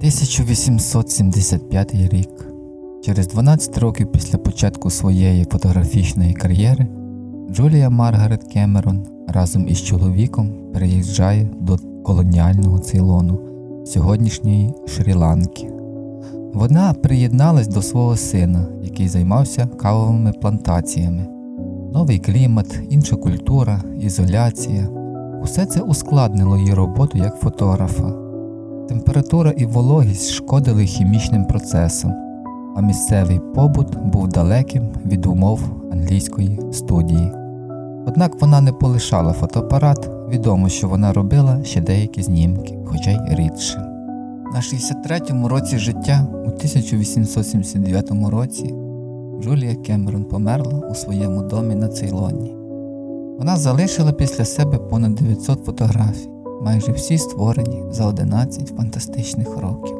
1875 рік. Через 12 років після початку своєї фотографічної кар'єри Джулія Маргарет Кемерон разом із чоловіком переїжджає до колоніального Цейлону, сьогоднішньої Шрі-Ланки. Вона приєдналась до свого сина, який займався кавовими плантаціями. Новий клімат, інша культура, ізоляція усе це ускладнило її роботу як фотографа. Температура і вологість шкодили хімічним процесам, а місцевий побут був далеким від умов англійської студії. Однак вона не полишала фотоапарат, відомо, що вона робила ще деякі знімки, хоча й рідше. На 63-му році життя у 1879 році Джулія Кемерон померла у своєму домі на Цейлоні. Вона залишила після себе понад 900 фотографій, майже всі створені за 11 фантастичних років.